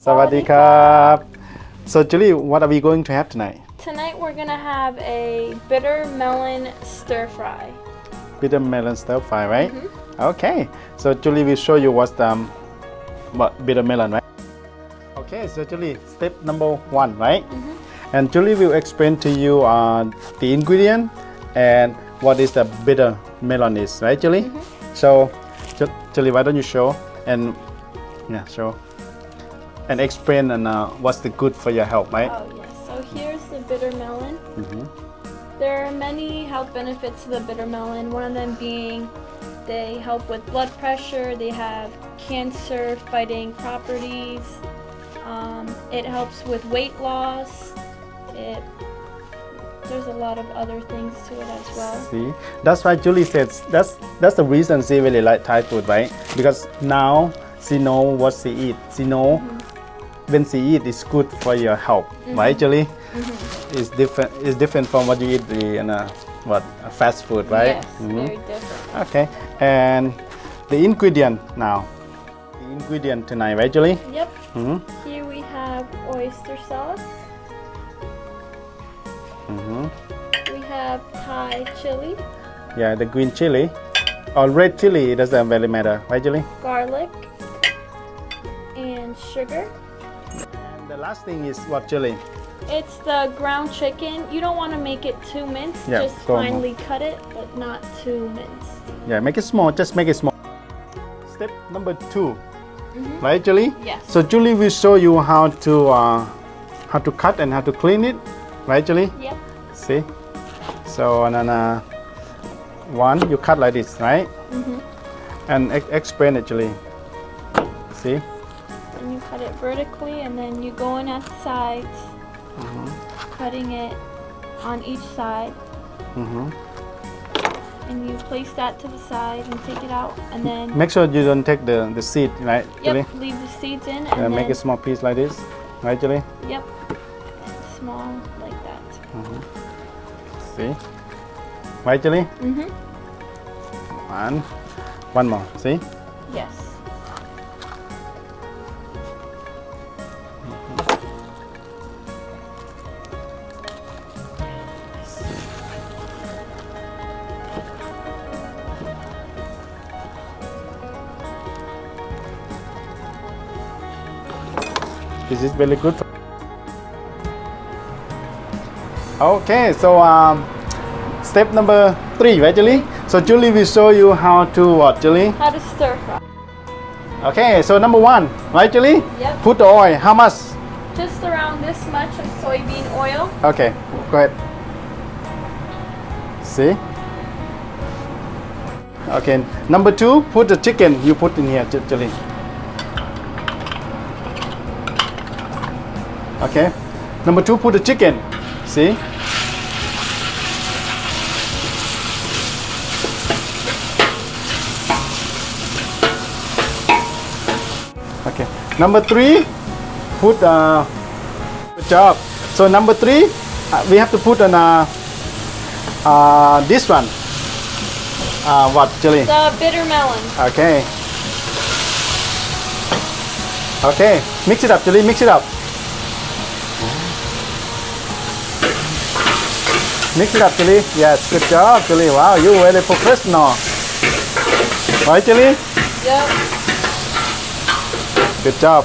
Sawadikap. So Julie, what are we going to have tonight? Tonight we're gonna have a bitter melon stir fry. Bitter melon stir fry, right? Mm -hmm. Okay. So Julie will show you what's the um, what bitter melon, right? Okay. So Julie, step number one, right? Mm -hmm. And Julie will explain to you uh, the ingredient and what is the bitter melon is, right, Julie? Mm -hmm. So, Julie, why don't you show and yeah, show and explain and uh, what's the good for your health right Oh yes. So here's the bitter melon. There are many health benefits to the bitter melon. One of them being they help with blood pressure. They have cancer fighting properties. Um, it helps with weight loss. It there's a lot of other things to it as well. See, that's why Julie says that's that's the reason she really like Thai food, right? Because now she know what she eat. She know when she eat is good for your health, right, Julie? It's different. It's different from what you eat the in a, what fast food, right? Yes, Mhm. very different. Okay, and the ingredient now. The ingredient tonight, right, Julie? Yep. hmm Here we have oyster sauce. hmm We have Thai chili, Yeah, the green chili or red chili. It doesn't really matter, right, Julie? garlic, and sugar. And the last thing is what, Julie? It's the ground chicken. You don't want to make it too minced. Yeah, just finely cut it, but not too minced. Yeah, make it small. Just make it small. Step number 2 right, Julie? Yes. So Julie will show you how to uh, how to cut and how to clean it, right, Julie? Yep. See? So and then uh, one you cut like this, right? Mhm. And ex- explain it, Julie. See? Cut it vertically, and then you go in at the sides, Mm-hmm. cutting it on each side, hmm and you place that to the side and take it out, and then Make sure you don't take the the seed, right, Julie? yep, leave the seeds in, and then make a small piece like this, right, Julie? yep, small like that. See? Right, Julie? Mhm. One, one more. See? Yes. This is very good. Okay, so um, step number three, right, Julie? So Julie will show you how to what, Julie? How to stir fry? Okay, so number one, right, Julie? Yep. Put the oil. How much? Just around this much of soybean oil. Okay, go ahead. See? Okay, number two, put the chicken. You put in here, Ju- Julie. Okay. Number two, put the chicken. See? Okay. Number three, put uh, good job. So number three, uh, we have to put on uh, uh, this one. Uh, what, Julie? The bitter melon. Okay. Okay, mix it up, Julie, mix it up. Mix it up, Julie. Yes, good job, Julie. Wow, you very professional. Right, Julie? Yep. Good job.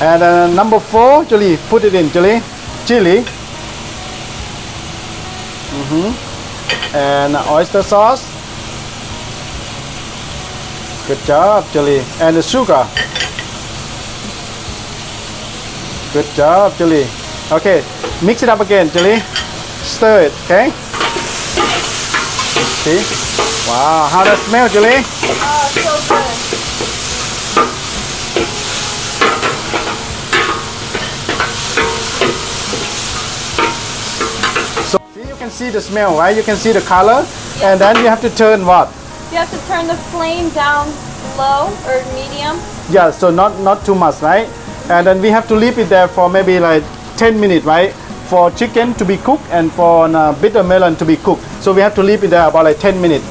And uh, number four, Julie, put it in, Julie. Chili. Mm-hmm. And oyster sauce. Good job, Julie. And the sugar. Good job, Julie. Okay, mix it up again, Julie. Stir it, okay? See? Wow, how does it smell, Julie? Oh, so good. So see, you can see the smell, right? You can see the color, and then you have to turn what? You have to turn the flame down low or medium. Yeah, so not not too much, right? And then we have to leave it there for maybe like 10 minutes, right? For chicken to be cooked and for uh, bitter melon to be cooked. So we have to leave it there about like 10 minutes.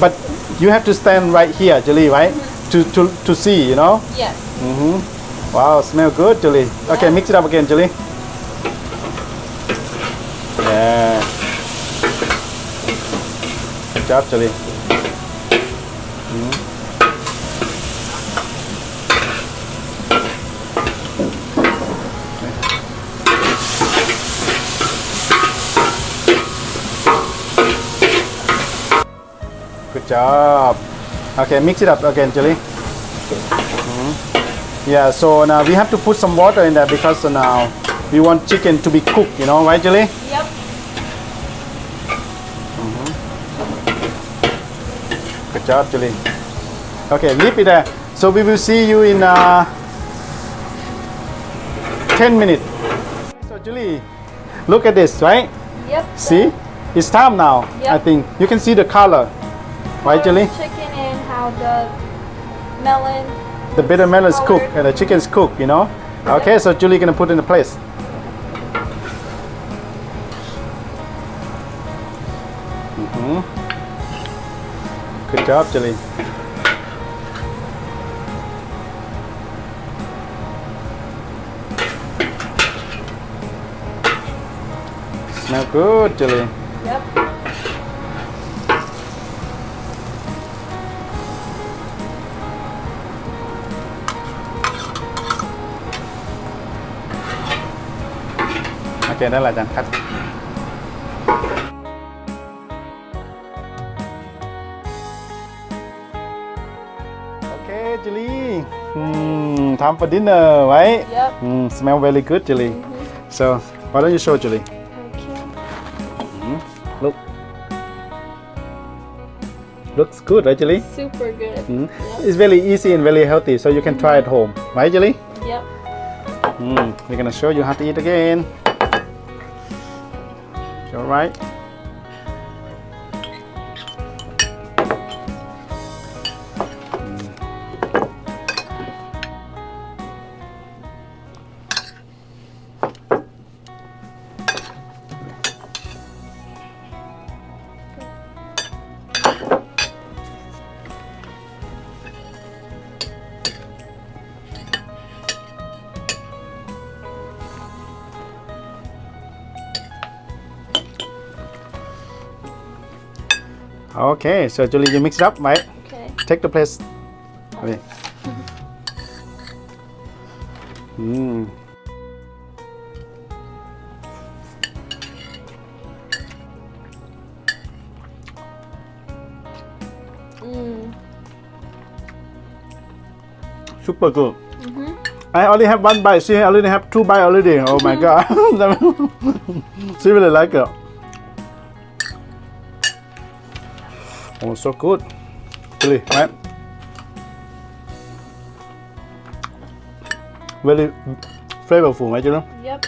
But you have to stand right here, Julie, right? To, to, to see, you know? Yes. hmm Wow, smell good, Julie. Okay, mix it up again, Julie. Yeah. Good job, Julie. Good job. Okay, mix it up again, Julie. Mhm. Yeah, so now we have to put some water in there because now we want chicken to be cooked, you know, right, Julie? Yep. Good job, Julie. Okay, leave it there. So we will see you in uh, 10 minutes. So, Julie, look at this, right? Yep. See? It's time now, yep. I think. You can see the color, right, How the Chicken and how the melon. The bitter melon is cooked and the chicken is cooked, you know? Okay, so Julie gonna put it in the place. Mhm. Good job, Julie. Smell good, Julie. Yep. Ok, đó là dàn. Okay, Julie. Hmm, time for dinner, right? Yep. Smell very good, Julie. So, why don't you show Julie? Okay. Look. Looks good, right, Julie? Super good. Mm. It's very easy and very healthy, so you can try at home, right, Julie? Yep. Mm, we're gonna show you how to eat again. You alright? Okay, so Julie, you mix it up, right? Okay. Take the place. Okay. Mm. Mm. Super good. Mhm. I only have one bite. She already have two bite already. Oh my god. she really like it. Oh, so good. Really, right? Very flavorful, right, you know? Yep.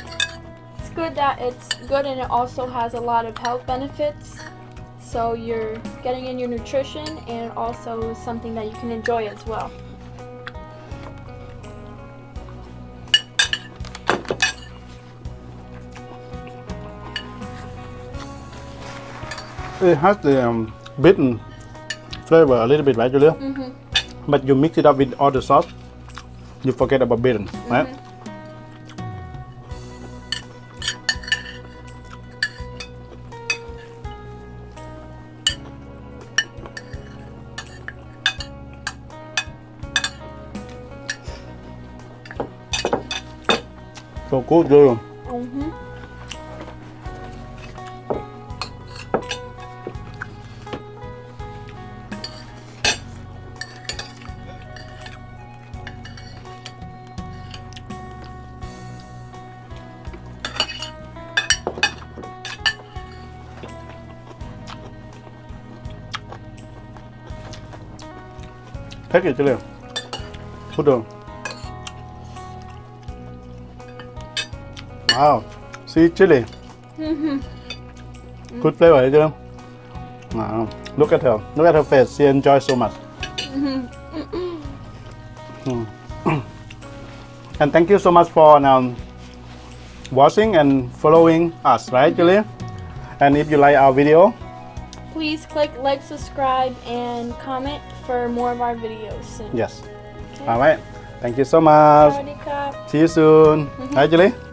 It's good that it's good and it also has a lot of health benefits. So you're getting in your nutrition and also something that you can enjoy as well. It has the um, bitter flavor a little bit, right, Julia? Mhm. But you mix it up with all the sauce, you forget about bitter, right? So good, Julia. Take it, Julia. Put on. Wow. See chili. Mhm. Good flavor, isn't it? Wow. Look at her. Look at her face. She enjoys so much. Mm. and thank you so much for um, watching and following us, right, Julie And if you like our video, Please click like, subscribe, and comment for more of our videos soon. Yes. Okay. All right. Thank you so much. See you soon. Hi, Julie.